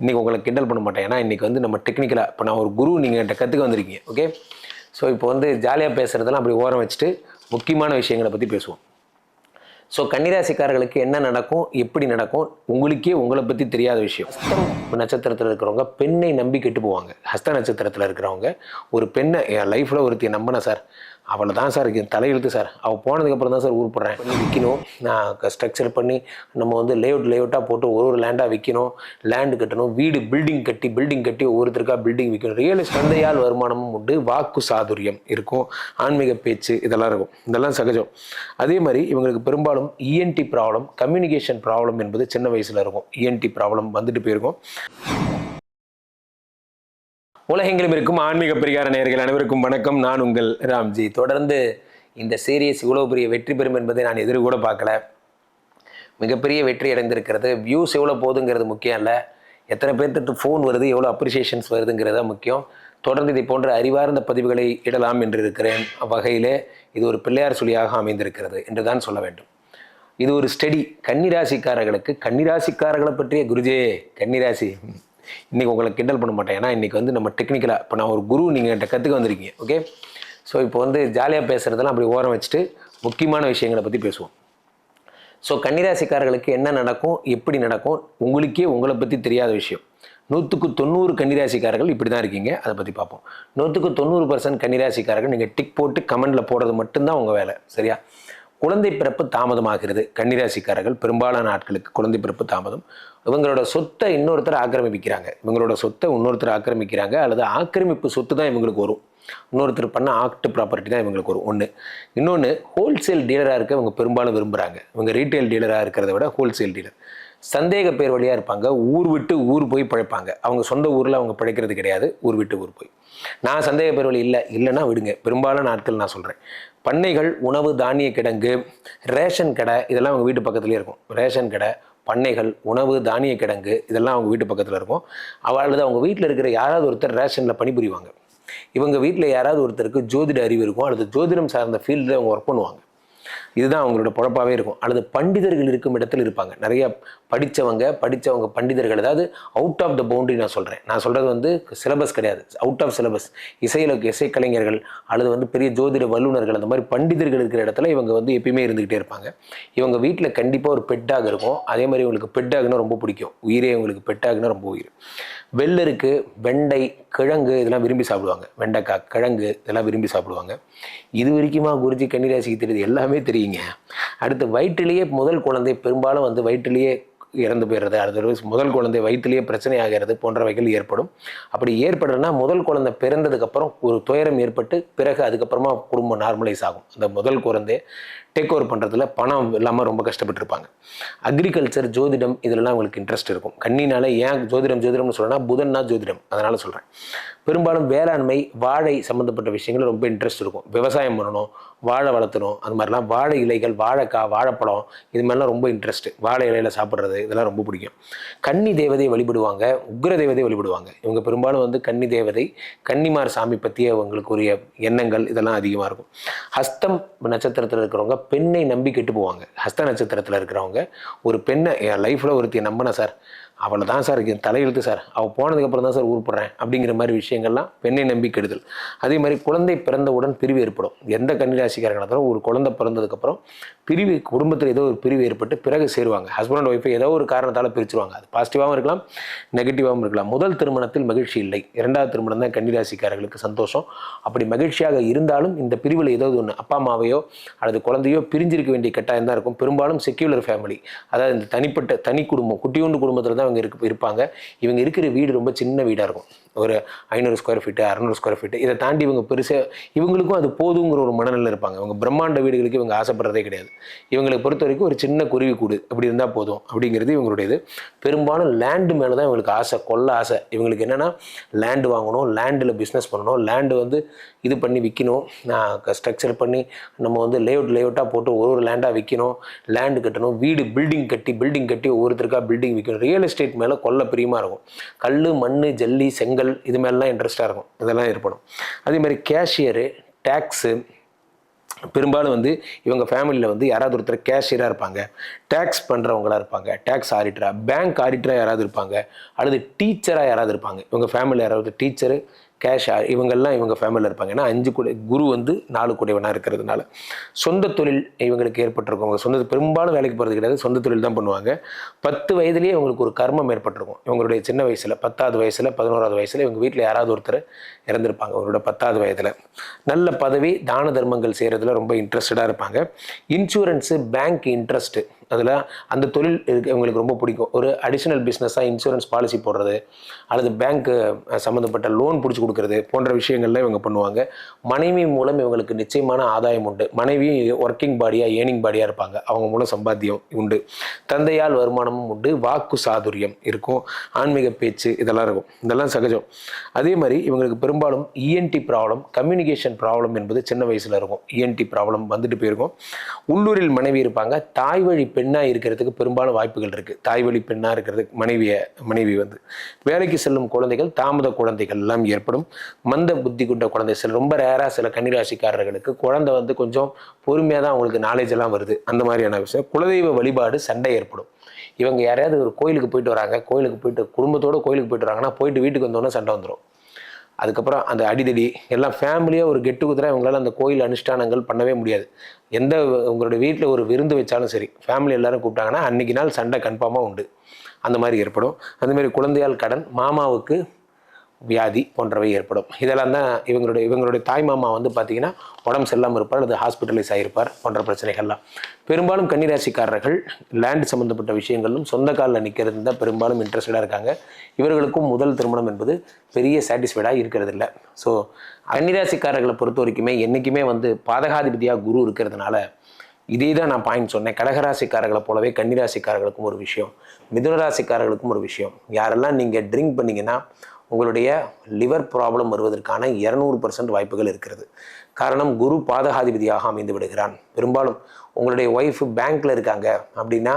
இன்றைக்கி உங்களை கிண்டல் பண்ண மாட்டேன். ஏன்னா இன்றைக்கி வந்து நம்ம டெக்னிக்கலாக இப்போ நான் ஒரு குரு நீங்கள் என்கிட்ட கற்றுக்க வந்திருக்கீங்க. ஓகே ஸோ இப்போ வந்து ஜாலியாக பேசுகிறதெல்லாம் அப்படி ஓரம் வச்சுட்டு முக்கியமான விஷயங்களை பற்றி பேசுவோம். ஸோ கன்னிராசிக்காரர்களுக்கு என்ன நடக்கும் எப்படி நடக்கும் உங்களுக்கே உங்களை பற்றி தெரியாத விஷயம். ஹஸ்தம் நட்சத்திரத்தில் இருக்கிறவங்க பெண்ணை நம்பி கெட்டு போவாங்க. ஹஸ்த நட்சத்திரத்தில் இருக்கிறவங்க ஒரு பெண்ணை என் லைஃப்பில் ஒருத்தையை நம்பினேன் சார் அவனை தான் சார் தலையெழுத்து சார். அவள் போனதுக்கப்புறம் தான் சார் உருப்படுறேன் பண்ணி விற்கணும் நான் ஸ்ட்ரக்சர் பண்ணி நம்ம வந்து லேஅவுட் லேஅவுட்டாக போட்டு ஒரு ஒரு லேண்டாக விற்கணும் லேண்டு கட்டணும். வீடு பில்டிங் கட்டி பில்டிங் கட்டி ஒவ்வொருத்தருக்காக பில்டிங் விற்கணும் ரியல் சந்தையால் வருமானமும் உண்டு. வாக்கு சாதுரியம் இருக்கும். ஆன்மீக பேச்சு இதெல்லாம் இருக்கும். இதெல்லாம் சகஜம். அதே மாதிரி இவங்களுக்கு பெரும்பாலும் இஎன்டி ப்ராப்ளம் கம்யூனிகேஷன் ப்ராப்ளம் என்பது சின்ன வயசில் இருக்கும். இஎன்டி ப்ராப்ளம் வந்துட்டு போயிருக்கும். உலகெங்கிலும் இருக்கும் ஆன்மீக பரிகார நேர்கள் அனைவருக்கும் வணக்கம். நான் உங்கள் ராம்ஜி. தொடர்ந்து இந்த சீரியஸ் இவ்வளோ பெரிய வெற்றி பெறும் என்பதை நான் எதிர் கூட பார்க்கல. மிகப்பெரிய வெற்றி அடைந்திருக்கிறது. வியூஸ் எவ்வளோ போகுதுங்கிறது முக்கியம் இல்லை. எத்தனை பேர்த்துக்கு ஃபோன் வருது எவ்வளோ அப்ரிசியேஷன்ஸ் வருதுங்கிறது தான் முக்கியம். தொடர்ந்து இதை போன்ற அறிவார்ந்த பதிவுகளை இடலாம் என்று இருக்கிறேன். அவ்வகையிலே இது ஒரு பிள்ளையார் சொல்லியாக அமைந்திருக்கிறது என்று தான் சொல்ல வேண்டும். இது ஒரு ஸ்டடி கன்னிராசிக்காரர்களுக்கு கன்னிராசிக்காரர்களை பற்றிய குருஜே கன்னிராசி. இன்னைக்கு உங்களை கிண்டல் பண்ண மாட்டேன். ஏன்னா இன்னைக்கு வந்து நம்ம டெக்னிக்கலாக இப்போ நான் ஒரு குரு நீங்கள் என்கிட்ட கற்றுக்க வந்திருக்கீங்க. ஓகே ஸோ இப்போ வந்து ஜாலியாக பேசுகிறதெல்லாம் அப்படி ஓரம் வச்சுட்டு முக்கியமான விஷயங்களை பற்றி பேசுவோம். ஸோ கன்னிராசிக்காரர்களுக்கு என்ன நடக்கும் எப்படி நடக்கும் உங்களுக்கே உங்களை பற்றி தெரியாத விஷயம். நூற்றுக்கு தொண்ணூறு கன்னிராசிக்காரர்கள் இப்படி தான் இருக்கீங்க. அதை பற்றி பார்ப்போம். நூற்றுக்கு தொண்ணூறு பர்சன்ட் கன்னிராசிக்காரர்கள் நீங்கள் டிக் போட்டு கமெண்டில் போடுறது மட்டும்தான் உங்கள் வேலை. சரியா? குழந்தை பிறப்பு தாமதமாகிறது. கன்னிராசிக்காரர்கள் பெரும்பாலான ஆட்களுக்கு குழந்தை பிறப்பு தாமதம். இவங்களோட சொத்தை இன்னொருத்தர் ஆக்கிரமிக்கிறாங்க. இவங்களோட சொத்தை இன்னொருத்தர் ஆக்கிரமிக்கிறாங்க. அல்லது ஆக்கிரமிப்பு சொத்து தான் இவங்களுக்கு வரும். இன்னொருத்தர் பண்ண ஆக்ட் ப்ராப்பர்ட்டி தான் இவங்களுக்கு வரும். ஒன்று இன்னொன்று ஹோல்சேல் டீலராக இருக்க இவங்க பெரும்பாலும் விரும்புகிறாங்க இவங்க ரீட்டைல் டீலராக இருக்கிறத விட ஹோல்சேல் டீலர் சந்தேக பேர் வழியாக இருப்பாங்க. ஊர் விட்டு ஊர் போய் பிழைப்பாங்க. அவங்க சொந்த ஊரில் அவங்க பிழைக்கிறது கிடையாது. ஊர் விட்டு ஊர் போய். நான் சந்தேக பேர் வழி இல்லை. இல்லைன்னா விடுங்க. பெரும்பாலான நாட்கள் நான் சொல்கிறேன் பண்ணைகள் உணவு தானிய கிடங்கு ரேஷன் கடை இதெல்லாம் அவங்க வீட்டு பக்கத்துலேயே இருக்கும். ரேஷன் கடை பண்ணைகள் உணவு தானிய கிடங்கு இதெல்லாம் அவங்க வீட்டு பக்கத்தில் இருக்கும். அவ அல்லது அவங்க வீட்டில் இருக்கிற யாராவது ஒருத்தர் ரேஷனில் பணிபுரிவாங்க. இவங்க வீட்டில் யாராவது ஒருத்தருக்கு ஜோதிட அறிவு இருக்கும். அல்லது ஜோதிடம் சார்ந்த ஃபீல்டில் அவங்க ஒர்க் பண்ணுவாங்க. இதுதான் அவங்களோட பொழப்பாகவே இருக்கும். அல்லது பண்டிதர்கள் இருக்கும் இடத்தில் இருப்பாங்க. நிறைய படித்தவங்க படித்தவங்க பண்டிதர்கள். அதாவது அவுட் ஆஃப் த பவுண்டரி நான் சொல்கிறேன் நான் சொல்கிறது வந்து சிலபஸ் கிடையாது. அவுட் ஆஃப் சிலபஸ் இசையில் இசைக்கலைஞர்கள் அல்லது வந்து பெரிய ஜோதிட வல்லுநர்கள் அந்த மாதிரி பண்டிதர்கள் இருக்கிற இடத்துல இவங்க வந்து எப்பயுமே இருந்துக்கிட்டே இருப்பாங்க. இவங்க வீட்டில் கண்டிப்பாக ஒரு பெட்டாக இருக்கும். அதே மாதிரி இவங்களுக்கு பெட்டாகுனா ரொம்ப பிடிக்கும். உயிரே இவங்களுக்கு பெட்டாகுனா ரொம்ப உயிர். வெள்ளருக்கு வெண்டை கிழங்கு இதெல்லாம் விரும்பி சாப்பிடுவாங்க. வெண்டைக்காய் கிழங்கு இதெல்லாம் விரும்பி சாப்பிடுவாங்க. இது வரைக்குமா குருஜி கன்னிராசிக்கு தெரியுது? எல்லாமே தெரியும். வைங்க அடுத்து வயிற்றிலேயே முதல் குழந்தை பெரும்பாலும் வந்து வயிற்றிலேயே இறந்து போயிடுறது. அடுத்த முதல் குழந்தை வயிற்றிலேயே பிரச்சனை ஆகிறது போன்றவைகள் ஏற்படும். அப்படி ஏற்படுறதுனா முதல் குழந்தை பிறந்ததுக்கப்புறம் ஒரு துயரம் ஏற்பட்டு பிறகு அதுக்கப்புறமா குடும்பம் நார்மலைஸ் ஆகும். அந்த முதல் குழந்தை டேக் ஓவர் பண்ணுறதுல பணம் இல்லாமல் ரொம்ப கஷ்டப்பட்டுருப்பாங்க. அக்ரிகல்ச்சர் ஜோதிடம் இதிலலாம் அவங்களுக்கு இன்ட்ரெஸ்ட் இருக்கும். கண்ணினால் ஏன் ஜோதிடம் ஜோதிடம்னு சொல்கிறேன்னா புதன்னா ஜோதிடம். அதனால் சொல்கிறேன் பெரும்பாலும் வேளாண்மை வாழை சம்மந்தப்பட்ட விஷயங்கள் ரொம்ப இன்ட்ரெஸ்ட் இருக்கும். விவசாயம் பண்ணணும் வாழை வளர்த்தணும் அது மாதிரிலாம் வாழை இலைகள் வாழைக்காய் வாழைப்பழம் இது மாதிரிலாம் ரொம்ப இன்ட்ரெஸ்ட் வாழை இலையில் சாப்பிட்றது இதெல்லாம் ரொம்ப பிடிக்கும். கன்னி தேவதை வழிபடுவாங்க உக்ர தேவதை வழிபடுவாங்க. இவங்க பெரும்பாலும் வந்து கன்னி தேவதை கன்னிமார் சாமி பற்றிய அவங்களுக்குரிய எண்ணங்கள் இதெல்லாம் அதிகமாக இருக்கும். ஹஸ்தம் நட்சத்திரத்தில் இருக்கிறவங்க பெண்ணை நம்பி கெட்டு போவாங்க. ஹஸ்த நட்சத்திரத்தில் இருக்கிறவங்க ஒரு பெண்ணை என் லைஃப்பில் ஒருத்தையை நம்பினேன் சார் அவளை தான் சார் என் தலையெழுத்து சார். அவள் போனதுக்கப்புறம் தான் சார் உருப்படுறேன் அப்படிங்கிற மாதிரி விஷயங்கள்லாம் பெண்ணை நம்பி கெடுதல். அதே மாதிரி குழந்தை பிறந்தவுடன் பிரிவு ஏற்படும். எந்த கன்னிராசிக்காரங்களாலும் ஒரு குழந்தை பிறந்ததுக்கப்புறம் பிரிவு குடும்பத்தில் ஏதோ ஒரு பிரிவு ஏற்பட்டு பிறகு சேருவாங்க. ஹஸ்பண்ட் அண்ட் ஒய்ஃபை ஏதோ ஒரு காரணத்தால் பிரிச்சுருவாங்க. அது பாசிட்டிவாகவும் இருக்கலாம் நெகட்டிவாகவும் இருக்கலாம். முதல் திருமணத்தில் மகிழ்ச்சி இல்லை. இரண்டாவது திருமணம் தான் கன்னிராசிக்காரர்களுக்கு சந்தோஷம். அப்படி மகிழ்ச்சியாக இருந்தாலும் இந்த பிரிவில் ஏதாவது ஒன்று அப்பா அம்மாவையோ அல்லது குழந்தையோ பிரிஞ்சிருக்க வேண்டிய கட்டாயம் தான் இருக்கும். பெரும்பாலும் செக்யூலர் ஃபேமிலி அதாவது இந்த தனிப்பட்ட தனி குடும்பம் குட்டியூண்டு குடும்பத்தில் தான் அவங்க இருக்கு இருப்பாங்க. இவங்க இருக்கிற வீடு ரொம்ப சின்ன வீடாக இருக்கும். ஒரு ஐநூறு ஸ்கொயர் ஃபீட்டு அறநூறு ஸ்கொயர் ஃபீட்டு இதை தாண்டி இவங்க பெருசாக இவங்களுக்கும் அது போதுங்கிற ஒரு மனநிலை இருப்பாங்க. இவங்க பிரம்மாண்ட வீடுகளுக்கு இவங்க ஆசைப்படுறதே கிடையாது. இவங்களை பொறுத்த வரைக்கும் ஒரு சின்ன குருவி கூடு அப்படி இருந்தால் போதும் அப்படிங்கிறது இவங்களுடையது பெரும்பாலும் லேண்டு மேலே தான் இவங்களுக்கு ஆசை கொள்ள ஆசை. இவங்களுக்கு என்னென்னா லேண்டு வாங்கணும் லேண்டில் பிஸ்னஸ் பண்ணணும். லேண்டு வந்து இது பண்ணி விற்கணும் ஸ்ட்ரக்சர் பண்ணி நம்ம வந்து லேஅவுட் லேஅவுட்டாக போட்டு ஒரு ஒரு லேண்டாக விற்கணும் லேண்டு கட்டணும் வீடு பில்டிங் கட்டி பில்டிங் கட்டி ஒவ்வொருத்தருக்காக பில்டிங் விற்கணும் ரியல் எஸ்டேட் மேலே கொல்ல பிரியமாக இருக்கும். கல் மண் ஜல்லி செங்கல் இது மேலாம் இன்ட்ரெஸ்ட்டாக இருக்கும். இதெல்லாம் ஏற்படும். அதே மாதிரி கேஷியரு டேக்ஸு பெரும்பாலும் வந்து இவங்க ஃபேமிலியில் வந்து யாராவது ஒருத்தர் கேஷியராக இருப்பாங்க. டேக்ஸ் பண்ணுறவங்களா இருப்பாங்க. டேக்ஸ் ஆடிட்டராக பேங்க் ஆடிட்டராக யாராவது இருப்பாங்க. அல்லது டீச்சராக யாராவது இருப்பாங்க. இவங்க ஃபேமிலியில் யாராவது டீச்சரு கேஷ் இவங்கெல்லாம் இவங்க ஃபேமிலியில் இருப்பாங்க. ஏன்னா அஞ்சு கூட குரு வந்து நாலு கூடையவனாக இருக்கிறதுனால. சொந்த தொழில் இவங்களுக்கு ஏற்பட்டிருக்கும். அவங்க சொந்த பெரும்பாலும் வேலைக்கு போகிறது கிடையாது. சொந்த தொழில் தான் பண்ணுவாங்க. பத்து வயதுலேயே இவங்களுக்கு ஒரு கர்மம் ஏற்பட்டிருக்கும். இவங்களுடைய சின்ன வயசில் பத்தாவது வயசில் பதினோராவது வயசில் இவங்க வீட்டில் யாராவது ஒருத்தர் இறந்துருப்பாங்க. அவங்களோட பத்தாவது வயதில். நல்ல பதவி தான தர்மங்கள் செய்கிறதுல ரொம்ப இன்ட்ரெஸ்டடாக இருப்பாங்க. இன்சூரன்ஸு பேங்க் இன்ட்ரெஸ்ட்டு அதில் அந்த தொழில் இருக்கு- இவங்களுக்கு ரொம்ப பிடிக்கும். ஒரு அடிஷ்னல் பிஸ்னஸாக இன்சூரன்ஸ் பாலிசி போடுறது அல்லது பேங்க்கு சம்மந்தப்பட்ட லோன் பிடிச்சி கொடுக்கறது போன்ற விஷயங்கள்லாம் இவங்க பண்ணுவாங்க. மனைவி மூலம் இவங்களுக்கு நிச்சயமான ஆதாயம் உண்டு. மனைவி ஒர்க்கிங் பாடியாக ஏர்னிங் பாடியாக இருப்பாங்க. அவங்க மூலம் சம்பாத்தியம் உண்டு. தந்தையால் வருமானமும் உண்டு. வாக்கு சாதுரியம் இருக்கும். ஆன்மீக பேச்சு இதெல்லாம் இருக்கும். இதெல்லாம் சகஜம். அதே மாதிரி இவங்களுக்கு பெரும்பாலும் இஎன்டி ப்ராப்ளம் கம்யூனிகேஷன் ப்ராப்ளம் என்பது சின்ன வயசில் இருக்கும். இஎன்டி ப்ராப்ளம் வந்துட்டு போயிருக்கும். உள்ளூரில் மனைவி இருப்பாங்க. தாய் வழி பெண்ணாக இருக்கிறதுக்கு பெரும்பாலும் வாய்ப்புகள் இருக்குது தாய் வழி பெண்ணாக இருக்கிறதுக்கு மனைவியை மனைவி வந்து வேலைக்கு செல்லும் குழந்தைகள் தாமத குழந்தைகள் எல்லாம் ஏற்படும். மந்த புத்தி கொண்ட குழந்தை சில ரொம்ப ரேராக சில கன்னிராசிக்காரர்களுக்கு குழந்தை வந்து கொஞ்சம் பொறுமையாக தான் அவங்களுக்கு நாலேஜ் எல்லாம் வருது. அந்த மாதிரியான விஷயம். குலதெய்வ வழிபாடு சண்டை ஏற்படும். இவங்க யாரையாவது ஒரு கோயிலுக்கு போயிட்டு வராங்க கோயிலுக்கு போயிட்டு குடும்பத்தோட கோயிலுக்கு போயிட்டு வராங்கன்னா போயிட்டு வீட்டுக்கு வந்தோடனே சண்டை வந்துடும் அதுக்கப்புறம் அந்த அடிதடி எல்லாம் ஃபேமிலியாக ஒரு கெட்டு குதிரை இவங்களால அந்த கோயில் அனுஷ்டானங்கள் பண்ணவே முடியாது. எந்த உங்களுடைய வீட்டில் ஒரு விருந்து வச்சாலும் சரி ஃபேமிலி எல்லாரும் கூப்பிட்டாங்கன்னா அன்றைக்கி நாள் சண்டை கன்ஃபார்மாக உண்டு. அந்த மாதிரி ஏற்படும். அந்தமாரி குழந்தையால் கடன் மாமாவுக்கு வியாதி போன்றவை ஏற்படும். இதெல்லாம் தான் இவங்களுடைய இவங்களுடைய தாய் மாமா வந்து பார்த்தீங்கன்னா உடம்பு செல்லாமல் இருப்பார் அல்லது ஹாஸ்பிட்டலைஸ் ஆகிருப்பார் போன்ற பிரச்சனைகள்லாம். பெரும்பாலும் கன்னிராசிக்காரர்கள் லேண்ட் சம்மந்தப்பட்ட விஷயங்களும் சொந்த காலில் நிற்கிறது தான் பெரும்பாலும் இன்ட்ரெஸ்டடாக இருக்காங்க. இவர்களுக்கும் முதல் திருமணம் என்பது பெரிய சாட்டிஸ்ஃபைடாக இருக்கிறது இல்லை ஸோ கன்னிராசிக்காரர்களை பொறுத்த வரைக்குமே என்றைக்குமே வந்து பாதகாதிபதியாக குரு இருக்கிறதுனால இதே தான் நான் பாயிண்ட் சொன்னேன். கடகராசிக்காரர்களை போலவே கன்னிராசிக்காரர்களுக்கும் ஒரு விஷயம் மிதுனராசிக்காரர்களுக்கும் ஒரு விஷயம். யாரெல்லாம் நீங்கள் ட்ரிங்க் பண்ணீங்கன்னா உங்களுடைய லிவர் ப்ராப்ளம் வருவதற்கான இரநூறு பர்சன்ட் வாய்ப்புகள் இருக்கிறது. காரணம் குரு பாதகாதிபதியாக அமைந்து விடுகிறான். பெரும்பாலும் உங்களுடைய ஒய்ஃப் பேங்க்கில் இருக்காங்க அப்படின்னா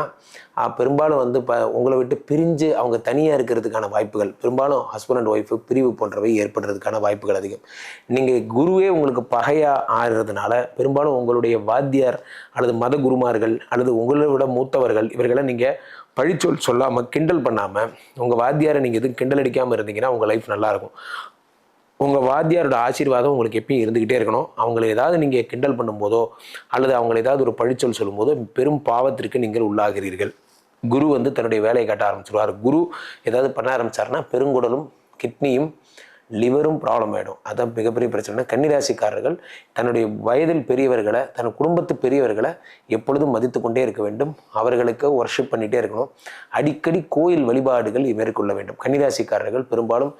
பெரும்பாலும் வந்து இப்போ உங்களை விட்டு பிரிஞ்சு அவங்க தனியாக இருக்கிறதுக்கான வாய்ப்புகள் பெரும்பாலும் ஹஸ்பண்ட் அண்ட் ஒய்ஃபு பிரிவு போன்றவை ஏற்படுறதுக்கான வாய்ப்புகள் அதிகம். நீங்கள் குருவே உங்களுக்கு பகையாக ஆறுறதுனால பெரும்பாலும் உங்களுடைய வாத்தியார் அல்லது மத குருமார்கள் அல்லது உங்களை விட மூத்தவர்கள் இவர்களை நீங்கள் பழிச்சொல் சொல்லாமல் கிண்டல் பண்ணாமல் உங்கள் வாத்தியாரை நீங்கள் எதுவும் கிண்டல் அடிக்காமல் இருந்தீங்கன்னா உங்கள் லைஃப் நல்லாயிருக்கும் உங்கள் வாத்தியாரோட ஆசீர்வாதம் உங்களுக்கு எப்பயும் இருந்துக்கிட்டே இருக்கணும். அவங்களை ஏதாவது நீங்கள் கிண்டல் பண்ணும்போதோ அல்லது அவங்களை ஏதாவது ஒரு பழிச்சொல் சொல்லும்போதோ பெரும் பாவத்திற்கு நீங்கள் உள்ளாகிறீர்கள். குரு வந்து தன்னுடைய வேலையை காட்ட ஆரம்பிச்சிருவார். குரு ஏதாவது பண்ண ஆரம்பிச்சாருன்னா பெருங்குடலும் கிட்னியும் லிவரும் ப்ராப்ளம் ஆகிடும் அதான் மிகப்பெரிய பிரச்சனை. கன்னிராசிக்காரர்கள் தன்னுடைய வயதில் பெரியவர்களை தன் குடும்பத்து பெரியவர்களை எப்பொழுதும் மதித்து கொண்டே இருக்க வேண்டும். அவர்களுக்கு ஒர்ஷிப் பண்ணிகிட்டே இருக்கணும். அடிக்கடி கோயில் வழிபாடுகள் மேற்கொள்ள வேண்டும். கன்னிராசிக்காரர்கள் பெரும்பாலும்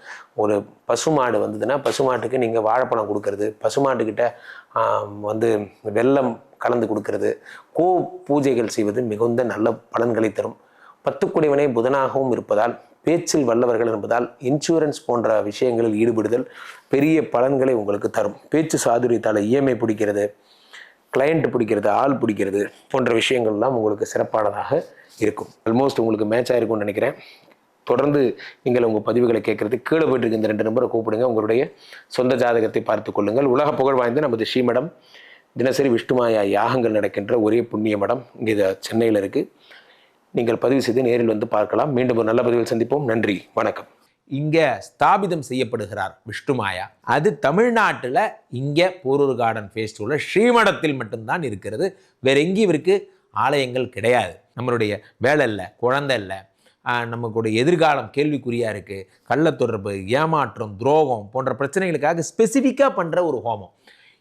ஒரு பசுமாடு வந்ததுன்னா பசுமாட்டுக்கு நீங்கள் வாழைப்பழம் கொடுக்கறது பசுமாட்டுக்கிட்ட வந்து வெள்ளம் கலந்து கொடுக்கறது கோ பூஜைகள் செய்வது மிகுந்த நல்ல பலன்களை தரும். பத்துக்குடைவனை புதனாகவும் இருப்பதால் பேச்சில் வல்லவர்கள் என்பதால் இன்சூரன்ஸ் போன்ற விஷயங்களில் ஈடுபடுதல் பெரிய பலன்களை உங்களுக்கு தரும். பேச்சு சாதுரியத்தால் இஎம்ஐ பிடிக்கிறது கிளையண்ட் பிடிக்கிறது ஆள் பிடிக்கிறது போன்ற விஷயங்கள்லாம் உங்களுக்கு சிறப்பானதாக இருக்கும். ஆல்மோஸ்ட் உங்களுக்கு மேட்ச் ஆயிருக்கும்னு நினைக்கிறேன். தொடர்ந்து நீங்கள் உங்கள் பதிவுகளை கேட்கறது கீழே போயிட்டு இந்த ரெண்டு நம்பரை கூப்பிடுங்க. உங்களுடைய சொந்த ஜாதகத்தை பார்த்து கொள்ளுங்கள். உலக புகழ் வாய்ந்த நமது ஸ்ரீமடம் தினசரி விஷ்ணுமாயா யாகங்கள் நடக்கின்ற ஒரே புண்ணிய மடம் இங்கே இது சென்னையில் இருக்குது நீங்கள் பதிவு செய்து நேரில் வந்து பார்க்கலாம். மீண்டும் ஒரு நல்ல பதிவில் சந்திப்போம். நன்றி. வணக்கம். இங்கே ஸ்தாபிதம் செய்யப்படுகிறார் விஷ்ணுமாயா. அது தமிழ்நாட்டில் இங்கே போரூர் கார்டன் ஃபேஸ்டிவலில் ஸ்ரீமடத்தில் மட்டும்தான் இருக்கிறது. வேற எங்கேயும் இவருக்கு ஆலயங்கள் கிடையாது. நம்மளுடைய வேலை இல்லை குழந்தை இல்லை. நமக்குடைய எதிர்காலம் கேள்விக்குறியாக இருக்குது கள்ளத்தொடர்பு ஏமாற்றம் துரோகம் போன்ற பிரச்சனைகளுக்காக ஸ்பெசிஃபிக்காக பண்ணுற ஒரு ஹோமம்.